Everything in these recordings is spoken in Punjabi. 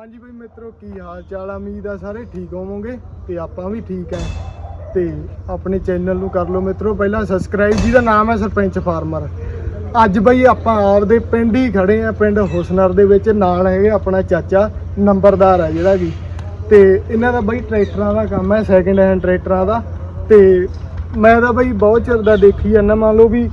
ਹਾਂਜੀ ਬਈ ਮਿੱਤਰੋ, ਕੀ ਹਾਲ ਚਾਲ ਆ? ਉਮੀਦ ਆ ਸਾਰੇ ਠੀਕ ਹੋਵੋਗੇ ਤੇ ਆਪਾਂ ਵੀ ਠੀਕ ਐ ਤੇ ਆਪਣੇ ਚੈਨਲ ਨੂੰ ਕਰ ਲਓ ਮਿੱਤਰੋ, ਪਹਿਲਾਂ ਸਬਸਕ੍ਰਾਈਬ ਜਿਹਦਾ ਨਾਮ ਹੈ ਸਰਪੰਚ ਫਾਰਮਰ। ਅੱਜ ਬਈ ਆਪਾਂ ਆਪਦੇ ਪਿੰਡ ਹੀ ਖੜੇ ਆ, ਪਿੰਡ ਹੁਸਨਰ ਦੇ ਵਿੱਚ, ਨਾਲ ਹੈਗੇ ਆਪਣਾ ਚਾਚਾ ਨੰਬਰਦਾਰ ਹੈ ਜਿਹੜਾ ਵੀ। ਤੇ ਇਹਨਾਂ ਦਾ ਬਈ ਟਰੈਕਟਰਾਂ ਦਾ ਕੰਮ ਹੈ ਸੈਕਿੰਡ ਹੈਂਡ ਟਰੈਕਟਰਾਂ ਦਾ। ਤੇ ਮੈਂ ਤਾਂ ਬਈ ਬਹੁਤ ਚਿਰ ਦਾ ਦੇਖੀ ਜਾਂਦਾ ਮੰਨ ਲਓ ਵੀ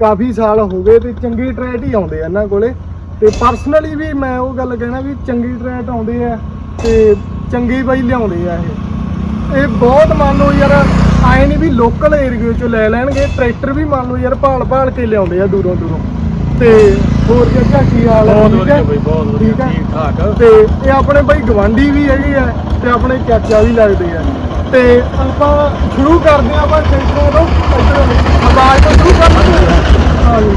ਕਾਫੀ ਸਾਲ ਹੋ ਗਏ ਤੇ ਚੰਗੀ ਟਰੈਟ ਹੀ ਆਉਂਦੇ ਆ ਇਹਨਾਂ ਕੋਲੇ। ਤੇ ਪਰਸਨਲੀ ਵੀ ਮੈਂ ਉਹ ਗੱਲ ਕਹਿਣਾ ਵੀ ਚੰਗੀ ਟਰੈਟ ਆਉਂਦੇ ਆ ਤੇ ਚੰਗੀ ਬਾਈ ਲਿਆਉਂਦੇ ਆ ਇਹ। ਇਹ ਬਹੁਤ ਮੰਨ ਲਓ ਯਾਰ ਆਏ ਨਹੀਂ ਵੀ ਲੋਕਲ ਏਰੀਆ ਚੋਂ ਲੈ ਲੈਣਗੇ ਟਰੈਕਟਰ ਵੀ ਮੰਨ ਲਓ ਯਾਰ ਭਾਲ ਭਾਲ ਕੇ ਲਿਆਉਂਦੇ ਆ ਦੂਰੋਂ ਦੂਰੋਂ। ਤੇ ਹੋਰ ਕਿਆ ਕੀ ਹਾਲ ਹੈ ਬਹੁਤ ਵਧੀਆ? ਬਈ ਬਹੁਤ ਵਧੀਆ ਠੀਕ? ਠੀਕ ਤੇ ਇਹ ਆਪਣੇ ਬਾਈ ਗਵਾਂਢੀ ਵੀ ਹੈਗੇ ਆ ਤੇ ਆਪਣੇ ਚਾਚਾ ਵੀ ਲੱਗਦੇ ਆ। ਤੇ ਆਪਾਂ ਸ਼ੁਰੂ ਕਰਦੇ ਆਪਾਂ ਟਰੈਕਟਰਾਂ ਤੋਂ ਆਵਾਜ਼ ਤੋਂ ਸ਼ੁਰੂ ਕਰਦੇ ਹਾਂ ਹਾਂਜੀ।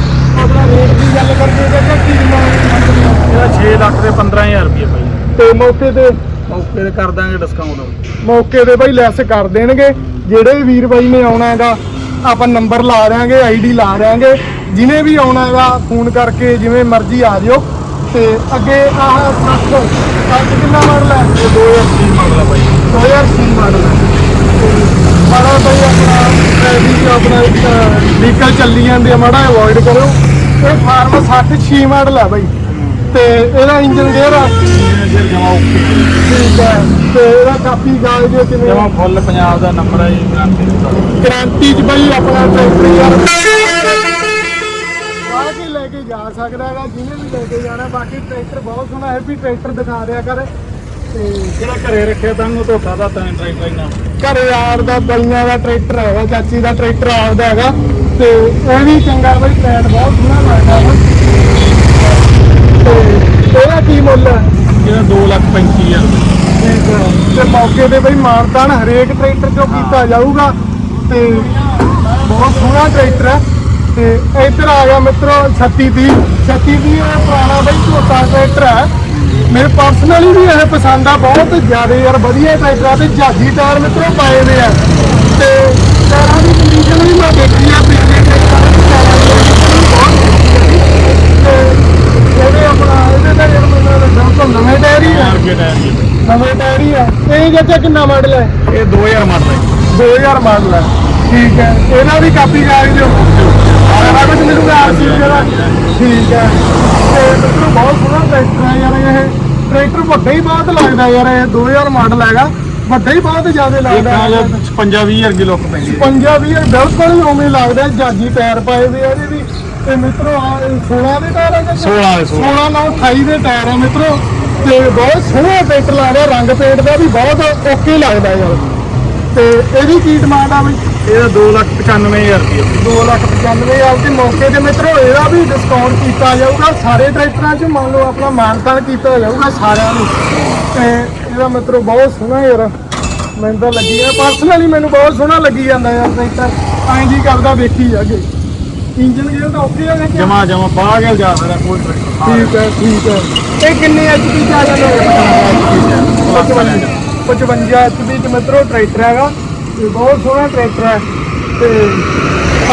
ਆਪਣਾ ਰੇਟ ਦੀ ਗੱਲ ਕਰਕੇ ਤਾਂ ਕੀ ਮੰਗ ਇਹਦਾ 6 ਲੱਖ ਦੇ 15000 ਰੁਪਏ ਤੇ ਮੌਕੇ ਤੇ? ਓਕੇ ਤੇ ਕਰ ਦਾਂਗੇ ਡਿਸਕਾਊਂਟ ਮੌਕੇ ਤੇ ਬਾਈ ਲੈਸ ਕਰ ਦੇਣਗੇ। ਜਿਹੜੇ ਵੀ ਵੀਰ ਬਾਈ ਨੇ ਆਉਣਾ ਹੈਗਾ ਆਪਾਂ ਨੰਬਰ ਲਾ ਦਿਆਂਗੇ ਆਈਡੀ ਲਾ ਦਿਆਂਗੇ। ਜਿਹਨੇ ਵੀ ਆਉਣਾ ਹੈਗਾ ਫੋਨ ਕਰਕੇ ਜਿਵੇਂ ਮਰਜ਼ੀ ਆ ਜਿਓ। ਤੇ ਅੱਗੇ ਆਹ ਸੱਤ ਸੱਤ ਕਿੰਨਾ ਮਾਡਲ ਹੈ? ਇਹ 2030 ਮਾਡਲ ਆ ਬਾਈ। 2003 ਮਾਡਲ ਹੈ। ਤੇ ਮਾੜਾ ਆਪਣਾ ਟ੍ਰੈਫਿਕ ਆਪਣਾ ਵਹੀਕਲ ਚੱਲੀ ਜਾਂਦੇ ਆ ਮਾੜਾ ਅਵੋਇਡ ਕਰੋ ਇਹ ਫਾਰਮ 66 ਮਾਡਲ ਹੈ ਬਾਈ। ਤੇ ਇਹਦਾ ਇੰਜਨ ਗੇਅਰ ਆ। ਜਮਾ ਠੀਕ ਹੈ ਤੇ ਇਹਦਾ ਕਾਪੀ ਗਾਲ ਜੇ ਕਿਵੇਂ? ਜਮਾ ਫੁੱਲ ਪੰਜਾਬ ਦਾ ਨੰਬਰ ਹੈ ਜੀ ਗਾਰੰਟੀ ਦਾ ਕ੍ਰਾਂਤੀ ਚ ਬਈ ਆਪਣਾ ਟਰੈਕਟਰ ਯਾਰ ਬਾਹਰ ਕੇ ਲੈ ਕੇ ਜਾ ਸਕਦਾ ਹੈਗਾ ਜਿਹਨੇ ਵੀ ਲੈ ਕੇ ਜਾਣਾ। ਬਾਕੀ ਟਰੈਕਟਰ ਬਹੁਤ ਸੋਹਣਾ ਹੈਪੀ ਟਰੈਕਟਰ ਦਿਖਾ ਦਿਆ ਕਰ। ਤੇ ਜਿਹੜਾ ਘਰੇ ਰੱਖਿਆ ਤਾਂ ਉਹਨੂੰ ਧੋਖਾ ਦਾ ਤਾਂ ਨਾ ਘਰੇ ਯਾਰ ਦਾ ਦਾ ਟਰੈਕਟਰ ਹੈਗਾ ਚਾਚੀ ਦਾ ਟਰੈਕਟਰ ਆਪਦਾ ਹੈਗਾ। ਤੇ ਇਹ ਵੀ ਚੰਗਾ ਬਈ ਟਰੈਕ ਬਹੁਤ ਸੋਹਣਾ ਲੱਗਦਾ ਵਾ। ਤੇ ਇਹਦਾ ਕੀ ਮੁੱਲ ਹੈ ਇਹਦਾ 2 ਲੱਖ 35000 ਰੁਪਏ। ਠੀਕ ਹੈ ਤੇ ਮੌਕੇ ਤੇ ਬਈ ਮਾਨਤਾਨ ਹਰੇਕ ਟਰੈਕਟਰ ਚੋਂ ਕੀਤਾ ਜਾਊਗਾ। ਤੇ ਬਹੁਤ ਸੋਹਣਾ ਟਰੈਕਟਰ ਹੈ ਤੇ ਇੱਧਰ ਆ ਗਿਆ ਮਿੱਤਰੋ 3630 3630 ਇਹ ਪੁਰਾਣਾ ਬਈ ਝੋਟਾ ਟਰੈਕਟਰ ਹੈ ਮੇਰੇ ਪਰਸਨਲੀ ਵੀ ਇਹ ਪਸੰਦ ਆ। ਬਹੁਤ ਜ਼ਿਆਦਾ ਯਾਰ ਵਧੀਆ ਟਰੈਕਟਰ ਆ ਤੇ ਜਾਜੀ ਟਾਇਰ ਮਿੱਤਰੋ ਪਾਏ ਹੋਏ ਆ। ਤੇ ਟਾਇਰਾਂ ਦੀ ਕੰਡੀਸ਼ਨ ਵੀ ਮੈਂ ਦੇਖੀ ਆ ਪਿਛਲੇ ਟਰੈਕਟਰਾਂ ਦੀ ਟਾਇਰਾਂ ਦੀ condition ਬਹੁਤ ਵਧੀਆ ਤੇ ਜਿਹੜੇ ਆਪਣਾ ਇਹਦੇ ਦਾ ਜਿਹੜਾ ਮੈਨੂੰ ਲੱਗਦਾ ਬਿਲਕੁਲ ਨਵੇਂ ਟਾਇਰ ਹੀ ਆ ਰੁਪਏ ਟਾਇਰ ਜੀ ਨਵੇਂ ਟਾਇਰ ਹੀ ਆ ਚਾਚਾ ਕਿੰਨਾ ਮਾਡਲ ਹੈ? ਇਹ 2000 ਮਾਡਲ ਹੈ 2000 ਮਾਡਲ ਹੈ। ਠੀਕ ਹੈ। ਇਹਨਾਂ ਦੀ ਕਾਪੀ ਕਾਗਜ਼ ਦਿਓ ਸਾਰਾ ਕੁਝ ਮਿਲੂਗਾ ਆਰਸੀ ਜਿਹੜਾ ਠੀਕ ਹੈ। ਤੇ ਮਿੱਤਰੋ ਬਹੁਤ ਸੋਹਣਾ ਟਰੈਕਟਰ ਹੈ ਯਾਰ ਇਹ। ਟਰੈਕਟਰ ਵੱਡਾ ਹੀ ਬਹੁਤ ਲੱਗਦਾ ਯਾਰ ਇਹ। 2000 ਮਾਡਲ ਹੈਗਾ। ਵੱਡਾ ਹੀ ਬਹੁਤ ਜ਼ਿਆਦਾ ਲੱਗਦਾ। ਹੈ 55 20000 ਦੀ ਲੁੱਕ ਪੈਂਦੀ ਹੈ। ਪੰਜਾਬੀ ਇਹ ਬਿਲਕੁਲ ਹੀ ਉਵੇਂ ਲੱਗਦਾ। ਜਾਜੀ ਟਾਇਰ ਪਾਏ ਹੋਏ ਆ ਇਹਦੇ ਵੀ। ਤੇ ਮਿੱਤਰੋ ਆ 16 ਦੇ ਟਾਇਰ ਹੈ 16 ਦੇ 16 16 ਨਾਲ 28 ਦੇ ਟਾਇਰ ਆ ਮਿੱਤਰੋ। ਤੇ ਬਹੁਤ ਸੋਹਣਾ ਟਰੈਕਟਰ ਲਾ ਰਿਹਾ ਰੰਗ ਪੇਂਟ ਦਾ ਵੀ ਬਹੁਤ ਓਕੇ ਲੱਗਦਾ ਯਾਰ। ਤੇ ਇਹਦੀ ਕੀ ਡਿਮਾਂਡ ਆ ਬਈ? ਇਹਦਾ 2 ਲੱਖ 95000 ਰੁਪਏ। 2 ਲੱਖ 95 ਹਜ਼ਾਰ ਦੇ ਮੌਕੇ ਤੇ ਮਿੱਤਰੋ ਇਹਦਾ ਵੀ ਡਿਸਕਾਊਂਟ ਕੀਤਾ ਜਾਊਗਾ। ਸਾਰੇ ਟਰੈਕਟਰਾਂ 'ਚ ਮੰਨ ਲਓ ਆਪਣਾ ਮਾਨਤਾਨ ਕੀਤਾ ਜਾਊਗਾ ਸਾਰਿਆਂ ਨੂੰ। ਤੇ ਇਹਦਾ ਮਿੱਤਰੋ ਬਹੁਤ ਸੋਹਣਾ ਯਾਰ। ਮੈਨੂੰ ਤਾਂ ਲੱਗੀ ਆ ਪਰਸਨਲੀ ਮੈਨੂੰ ਬਹੁਤ ਸੋਹਣਾ ਲੱਗੀ ਜਾਂਦਾ ਯਾਰ ਟਰੈਕਟਰ। ਐਂ ਜੀ ਕਰਦਾ ਵੇਖੀ ਜਾਗੇ ਇੰਜਨ ਗੇਅਰ ਤਾਂ ਓਕੇ ਆ ਗਿਆ ਜਮਾ ਜਮਾ ਬਾਹਰ ਕਿਲ ਜਾ ਸਕਦਾ ਕੋਈ ਟਰੈਕਟਰ ਠੀਕ ਹੈ ਠੀਕ ਹੈ। ਇਹ ਕਿੰਨੇ ਐਚਪੀ ਚ ਆ ਜਾਂਦਾ? 55 55 ਐਚਪੀ ਚ ਮਿੱਤਰੋ ਟਰੈਕਟਰ ਹੈਗਾ। ਤੇ ਬਹੁਤ ਸੋਹਣਾ ਟਰੈਕਟਰ ਹੈ। ਤੇ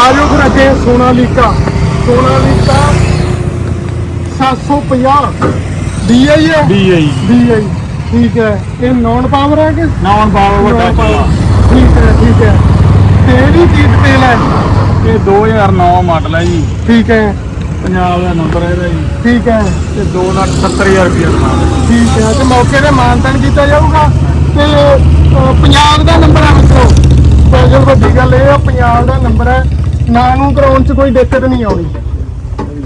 ਆਜੋ ਫਿਰ ਅੱਗੇ ਸੋਨਾਲੀਕਾ ਸੋਨਾਲੀਕਾ 750 DI ਹੈ? DI DI ਠੀਕ ਹੈ। ਇਹ ਨੌਨ ਪਾਵਰ ਹੈ ਕਿ ਨਾਨ ਪਾਵਰ ਵੱਡਾ ਠੀਕ ਹੈ ਠੀਕ ਹੈ। ਤੇ ਇਹਦੀ ਕੀ ਡਿਟੇਲ ਹੈ। ਇਹ 2009 ਮਾਡਲ ਹੈ ਜੀ। ਠੀਕ ਹੈ। ਪੰਜਾਬ ਦਾ ਨੰਬਰ ਹੈ ਇਹਦਾ ਜੀ। ਠੀਕ ਹੈ। ਤੇ 270000 ਰੁਪਏ ਦਾ ਠੀਕ ਹੈ। ਤੇ ਮੌਕੇ ਤੇ ਮਾਨਤਨ ਕੀਤਾ ਜਾਊਗਾ। ਤੇ ਪੰਜਾਬ ਦਾ ਨੰਬਰ ਹੈ ਮਿੱਤਰੋ ਸਪੈਸ਼ਲ ਵੱਡੀ ਗੱਲ ਇਹ ਆ ਪੰਜਾਬ ਦਾ ਨੰਬਰ ਹੈ। ਨਾ ਨੂੰ ਕਰਾਉਣ ਚ ਕੋਈ ਦਿੱਕਤ ਨਹੀਂ ਆਉਣੀ।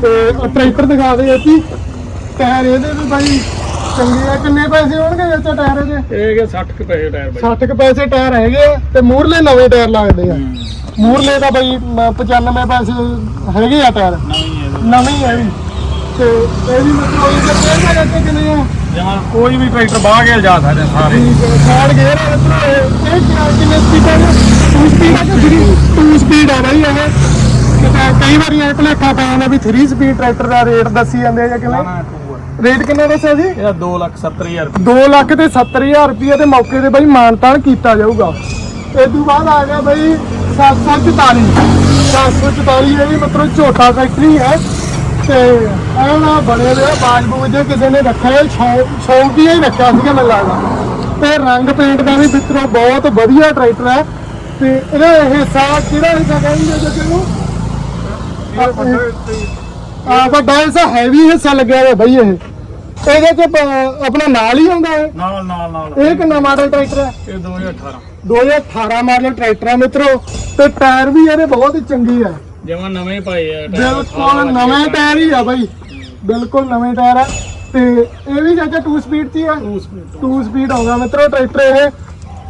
ਤੇ ਟਰੈਕਟਰ ਦਿਖਾ ਦੇ ਜੀ। ਟਾਇਰ ਇਹਦੇ ਵੀ ਬਾਈ ਚੰਗੇ ਆ ਕਿੰਨੇ ਪੈਸੇ ਹੋਣਗੇ ਇਹ ਚ ਟਾਇਰ ਇਹਦੇ ਇਹ ਕਿ 60 ਕੁ ਪੈਸੇ ਟਾਇਰ ਬਾਈ। 60 ਕੁ ਪੈਸੇ ਟਾਇਰ ਹੈਗੇ ਆ ਤੇ ਮੂਰਲੇ ਨਵੇਂ ਟਾਇਰ ਲੱਗਦੇ ਆ। ਮੂਰਲੇ ਦਾ ਬਾਈ ਮ- 95 ਪੈਸੇ ਹੈਗੇ ਆ ਟਾਇਰ। ਨਹੀਂ ਇਹ ਨਵੀਂ ਹੈ ਵੀ ਤੇ ਇਹ ਵੀ ਮਤਲਬ ਇਹ ਕਹਿੰਦੇ ਜਾਂਦੇ ਕਿੰਨੇ ਆ? ਜਮਾ ਕੋਈ ਵੀ ਟਰੈਕਟਰ ਬਾਹ ਕੇ ਜਾ ਸਕਦੇ ਸਾਰੇ। ਠੀਕ ਹੈ ਸਾਈਡ ਗੇਅਰ ਹੈ ਮਤਲਬ ਇਹ। ਇਹ ਕਿੰਨਾ- ਕਿੰਨੇ ਸਪੀਡਾਂ ਦੇ 2 ਸਪੀਡ ਹੈ ਕਿ 2 ਸਪੀਡ ਹੈ ਬਈ ਇਹ। ਕਿਤੇ ਕਈ ਵਾਰੀ ਇਹ ਭਲੇਖਾ ਪੈ ਜਾਂਦਾ ਵੀ 3 ਸਪੀਡ ਟਰੈਕਟਰ ਦਾ ਰੇਟ ਦੱਸੀ ਜਾਂਦੇ ਆ ਜਾਂ ਕਿਵੇਂ? ਰੇਟ ਕਿੰਨਾ ਦੱਸਿਆ ਜੀ? ਇਹਦਾ 2 ਲੱਖ 70 ਹਜ਼ਾਰ 2 ਲੱਖ ਤੇ 70000 ਰੁਪਏ ਦੇ ਮੌਕੇ ਤੇ ਬਈ ਮਾਨਤਾਨ ਕੀਤਾ ਜਾਊਗਾ। ਇਸ ਤੋਂ ਬਾਅਦ ਆ ਗਿਆ ਬਈ 744 744 ਇਹ ਵੀ ਮਤਲਬ ਝੋਟਾ ਫੈਕਟਰੀ ਹੈ। ਤੇ ਇਹ ਨਾ ਬਣੇ ਹੋਏ ਬਾਜ ਬੂਜ ਜੇ ਕਿਸੇ ਨੇ ਰੱਖਿਆ ਸ਼ੌਂਕ ਸ਼ੌਂਕ ਹੀ ਰੱਖਿਆ ਸੀਗਾ ਮੈਨੂੰ ਲੱਗਦਾ। ਤੇ ਰੰਗ ਪੇਂਟ ਦਾ ਵੀ ਮਿੱਤਰੋ ਬਹੁਤ ਵਧੀਆ ਟਰੈਕਟਰ ਹੈ। ਤੇ ਇਹਦਾ ਹਿੱਸਾ ਕਿਹੜਾ ਹਿੱਸਾ ਕਹਿੰਦੇ ਜੇ ਨੂੰ ਆ ਵੱਡਾ ਹਿੱਸਾ ਹੈਵੀ ਹਿੱਸਾ ਲੱਗਿਆ ਹੋਇਆ ਬਈ ਇਹ। ਇਹਦੇ ਚ ਪ- ਆਪਣਾ ਨਾਲ ਹੀ ਆਉਂਦਾ ਹੈ ਨਾਲ ਨਾਲ ਨਾਲ। ਇਹ ਕਿੰਨਾ ਮਾਡਲ ਟਰੈਕਟਰ ਹੈ? ਇਹ 2018 2018 ਮਾਡਲ ਟਰੈਕਟਰ ਹੈ ਮਿੱਤਰੋ ਤੇ ਟਾਇਰ ਵੀ ਇਹਦੇ ਬਹੁਤ ਹੀ ਚੰਗੇ ਆ। ਜਮਾ ਨਵੇਂ ਪਾਏ ਆ ਬਿਲਕੁਲ ਨਵੇਂ ਟਾਇਰ ਹੀ ਆ ਬਾਈ। ਬਿਲਕੁਲ ਨਵੇਂ ਟਾਇਰ ਆ। ਤੇ ਇਹ ਵੀ ਚਾਚਾ 2 ਸਪੀਡ 'ਚ ਹੀ ਆ? 2 ਸਪੀਡ ਆਉਂਦਾ ਮਿੱਤਰੋ ਟਰੈਕਟਰ ਇਹ।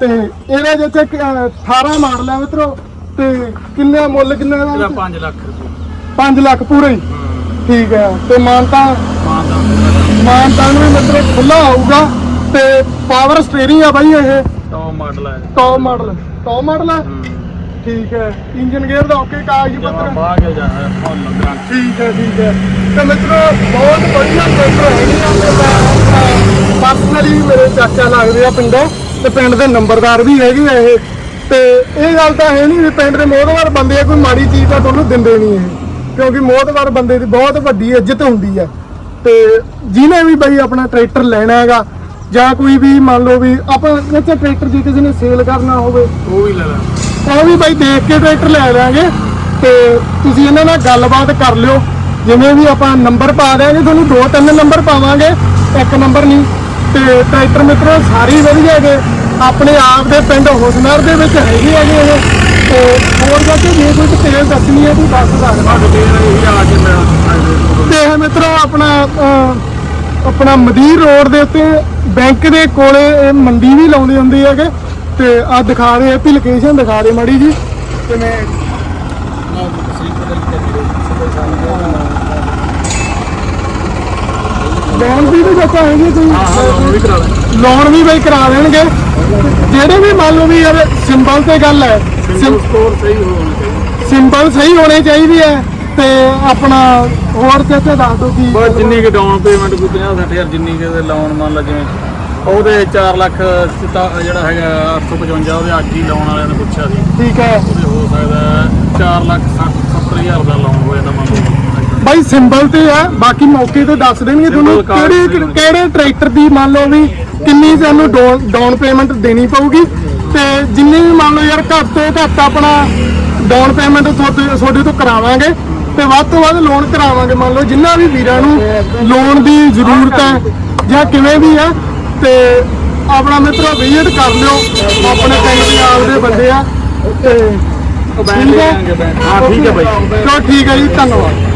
ਤੇ ਇਹਦਾ ਕਿ, ਅਹ, 18 ਮਾਡਲ ਹੈ ਮਿੱਤਰੋ। ਤੇ ਕਿੰਨਾ ਮੁੱਲ ਕਿੰਨਾ ਇਹਦਾ? ਦਾ 5 ਲੱਖ ਰੁਪਏ। 5 ਲੱਖ ਪੂਰਾ ਹੀ। ਠੀਕ ਹੈ ਤੇ ਮਾਨਤਾ? ਮਾਨਦਾ ਮਾਨਤਾਨ ਵੀ ਮਤਲਬ ਖੁੱਲਾ ਆਊਗਾ ਤੇ ਪਾਵਰ ਸਟੀਅਰਿੰਗ ਆ ਬਾਈ ਇਹ। ਟੌਪ ਮਾਡਲ ਹੈ ਟੌਪ ਮਾਡਲ ਟੌਪ ਮਾਡਲ ਹੈ। ਠੀਕ ਹੈ। ਇੰਜਨ ਗੇਅਰ ਦਾ ਓਕੇ ਕਾਗਜ਼ ਪੱਤਰ। ਬਾਹ ਕੇ ਜਾ ਫੁੱਲ ਗਰੰਟੀ। ਠੀਕ ਹੈ ਠੀਕ ਹੈ। ਤੇ ਮਿੱਤਰੋ ਬਹੁਤ ਵਧੀਆ ਟਰੈਕਟਰ ਮੈਂ ਪਰਸਨਲੀ ਮੇਰੇ ਚਾਚਾ ਲੱਗਦੇ ਆ ਪਿੰਡੋਂ। ਤੇ ਪਿੰਡ ਦੇ ਨੰਬਰਦਾਰ ਵੀ ਹੈਗੇ ਆ ਇਹ। ਤੇ ਇਹ ਗੱਲ ਤਾਂ ਹੈ ਨਹੀਂ ਵੀ ਪਿੰਡ ਦੇ ਮੋਹਤਵਾਰ ਬੰਦੇ ਆ ਕੋਈ ਮਾੜੀ ਚੀਜ਼ ਤਾਂ ਤੁਹਾਨੂੰ ਦਿੰਦੇ ਨਹੀਂ ਇਹ। ਕਿਉਂਕਿ ਮੋਹਤਵਾਰ ਬੰਦੇ ਦੀ ਬਹੁਤ ਵੱਡੀ ਇੱਜ਼ਤ ਹੁੰਦੀ ਹੈ ਤੇ ਜਿਹਨੇ ਵੀ ਬਈ ਆਪਣਾ ਟਰੈਕਟਰ ਲੈਣਾ ਹੈਗਾ ਜਾਂ ਕੋਈ ਵੀ ਮੰਨ ਲਓ ਵੀ ਆਪਾਂ ਇੱਥੇ ਟਰੈਕਟਰ ਜੇ ਕਿਸੇ ਨੇ ਸੇਲ ਕਰਨਾ ਹੋਵੇ ਉਹ ਵੀ ਲੈ ਲੈ ਉਹ ਵੀ ਬਾਈ ਦੇਖ ਕੇ ਟਰੈਕਟਰ ਲੈ ਲਾਂਗੇ ਤੇ ਤੁਸੀਂ ਇਹਨਾਂ ਨਾਲ ਗੱਲਬਾਤ ਕਰ ਲਿਓ। ਜਿਵੇਂ ਵੀ ਆਪਾਂ ਨੰਬਰ ਪਾ ਦਿਆਂਗੇ ਤੁਹਾਨੂੰ ਦੋ ਤਿੰਨ ਨੰਬਰ ਪਾਵਾਂਗੇ ਇੱਕ ਨੰਬਰ ਨਹੀਂ। ਤੇ ਟਰੈਕਟਰ ਮਿੱਤਰੋ ਸਾਰੇ ਵਧੀਆ ਹੈਗੇ। ਆਪਣੇ ਆਪ ਦੇ ਪਿੰਡ ਹੁਸਨਰ ਦੇ ਵਿੱਚ ਹੈਗੇ ਹੈਗੇ ਇਹ। ਤੇ ਹੋਰ ਜਾ ਕੇ ਜੇ ਕੋਈ ਡਿਟੇਲ ਦੱਸਣੀ ਹੈ ਤੂੰ ਦੱਸ ਸਕਦਾ ਸਾਡੇ ਤੇ ਇਹ ਆ ਕੇ ਮਿੱਤਰੋ ਆਪਣਾ ਮਦੀਰ ਰੋਡ ਦੇ ਉੱਤੇ ਬੈਂਕ ਦੇ ਕੋਲੇ ਇਹ ਮੰਡੀ ਵੀ ਲਾਉਂਦੇ ਹੁੰਦੇ ਹੈਗੇ। ਤੇ ਆ ਦਿਖਾ ਦੇ ਇਹ ਲੋਕੇਸ਼ਨ ਦਿਖਾ ਦੇ ਮਾੜੀ ਜੀ। ਕਿਵੇਂ ਲੋਨ ਵੀ ਵੀ ਬੱਚਾ ਹੈਗੇ ਤੁਸੀਂ ਲੋਨ ਵੀ ਬਈ ਕਰਾ ਦੇਣਗੇ ਜਿਹੜੇ ਵੀ ਮੰਨ ਲਓ ਵੀ ਯਾਰ ਸਿੰਬਲ ਤੇ ਗੱਲ ਹੈ। ਸਹੀ ਹੋਣਾ ਚਾਹੀਦਾ। ਸਿੰਬਲ ਸਹੀ ਹੋਣੇ ਚਾਹੀਦੀ ਹੈ ਤੇ ਆਪਣਾ ਹੋਰ ਚਾਚਾ ਦੱਸ ਦਿਓ ਕੀ ਬਸ ਜਿੰਨੀ ਕਿ ਡਾਊਨ ਪੇਮੈਂਟ ਕੋਈ 50 60000 ਜਿੰਨੀ ਕਿ ਲੋਨ ਮੰਨ ਲਾ ਜਿਵੇਂ। ਉਹਦੇ 4 ਲੱਖ ਸਿੱਧਾ ਜਿਹੜਾ ਹੈਗਾ 855 ਉਹਦੇ ਅੱਜ ਹੀ ਲੋਨ ਵਾਲਿਆਂ ਨੇ ਪੁੱਛਿਆ ਸੀ। ਠੀਕ ਹੈ। ਉਹਦੇ ਹੋ ਸਕਦਾ 4 ਲੱਖ 70000 ਦਾ ਲੋਨ ਹੋ ਜਾਂਦਾ ਮੰਨ ਲਓ। ਬਾਈ ਸਿੰਬਲ ਤੇ ਆ ਬਾਕੀ ਮੌਕੇ ਤੇ ਦੱਸ ਦੇਣਗੇ ਤੁਹਾਨੂੰ ਕਿਹੜੇ। ਕਿਹੜੇ ਟਰੈਕਟਰ ਦੀ ਮੰਨ ਲਓ ਵੀ ਕਿੰਨੀ ਤੁਹਾਨੂੰ ਡਾਊਨ ਪੇਮੈਂਟ ਦੇਣੀ ਪਊਗੀ। ਤੇ ਜਿੰਨੀ ਵੀ ਮੰਨ ਲਓ ਯਾਰ ਘੱਟ ਤੋਂ ਘੱਟ ਆਪਣਾ ਡਾਊਨ ਪੇਮੈਂਟ ਤੁਹਾਡੇ ਤੋਂ ਕਰਾਵਾਂਗੇ। ਤੇ ਵੱਧ ਤੋਂ ਵੱਧ ਲੋਨ ਕਰਾਵਾਂਗੇ। ਮੰਨ ਲਓ ਜਿੰਨਾ ਵੀ ਵੀਰਾਂ ਨੂੰ ਲੋਨ ਦੀ ਜ਼ਰੂਰਤ ਹੈ ਜਾਂ ਕਿਵੇਂ ਵੀ ਆ ਤੇ ਆਪਣਾ ਮਿੱਤਰੋ ਵਿਜ਼ਿਟ ਕਰ ਲਿਓ। ਆਪਣੇ ਪਿੰਡ ਦੇ ਆਪਦੇ ਬੰਦੇ ਆ ਤੇ ਜਾਾਂਗੇ ਬੈਂਡ ਹਾਂ ਠੀਕ ਹੈ ਬਾਈ। ਚਲੋ ਠੀਕ ਹੈ ਜੀ ਧੰਨਵਾਦ।